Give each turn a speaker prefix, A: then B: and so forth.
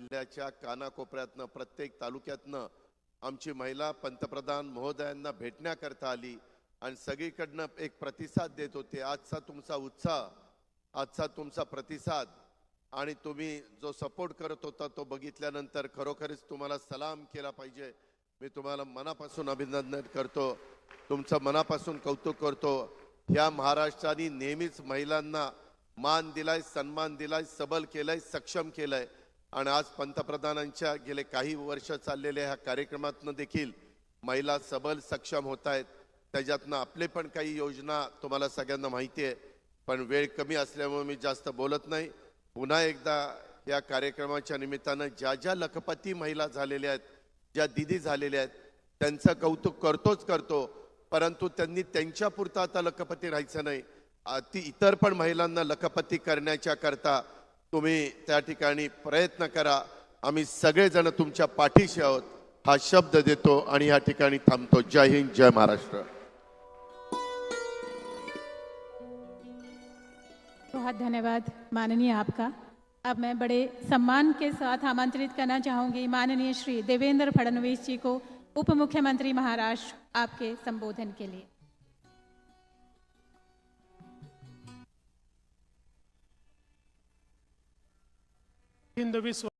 A: जिल्ह्याच्या कानाकोपऱ्यातनं प्रत्येक तालुक्यातनं आमची महिला पंतप्रधान महोदयांना भेटण्याकरता आली आणि सगळीकडनं एक प्रतिसाद देत होते. आजचा तुमचा उत्साह आजचा तुमचा प्रतिसाद आणि तुम्ही जो सपोर्ट करत होता तो बघितल्यानंतर खरोखरच तुम्हाला सलाम केला पाहिजे. मी तुम्हाला मनापासून अभिनंदन करतो. तुमचं मनापासून कौतुक करतो. ह्या महाराष्ट्राने नेहमीच महिलांना मान दिलाय सन्मान दिलाय सबल केलाय सक्षम केलंय. आणि आज पंतप्रधानांच्या गेले काही वर्ष चाललेल्या ह्या कार्यक्रमातनं देखील महिला सबल सक्षम होत आहेत. त्याच्यातनं आपले पण काही योजना तुम्हाला सगळ्यांना माहिती आहे. पण वेळ कमी असल्यामुळे मी जास्त बोलत नाही. पुन्हा एकदा या कार्यक्रमाच्या निमित्तानं ज्या ज्या लखपती महिला झालेल्या आहेत ज्या दिदी झालेल्या आहेत त्यांचं कौतुक करतोच करतो. परंतु त्यांनी त्यांच्यापुरता आता लखपती राहायचं नाही. ती इतर पण महिलांना लखपती करण्याच्या करता तुम्ही त्या ठिकाणी प्रयत्न करा. आम्ही सगळेजण तुमच्या पाठीशी आहोत. हा शब्द देतो आणि या ठिकाणी थांबतो. जय हिंद जय महाराष्ट्र.
B: बहुत धन्यवाद. माननीय आपका. अब मैं बड़े सम्मान के साथ आमंत्रित करना चाहूंगी माननीय श्री देवेंद्र फडणवीस जी को उप मुख्यमंत्री महाराष्ट्र आपके संबोधन के लिए।
C: हिंद विश्व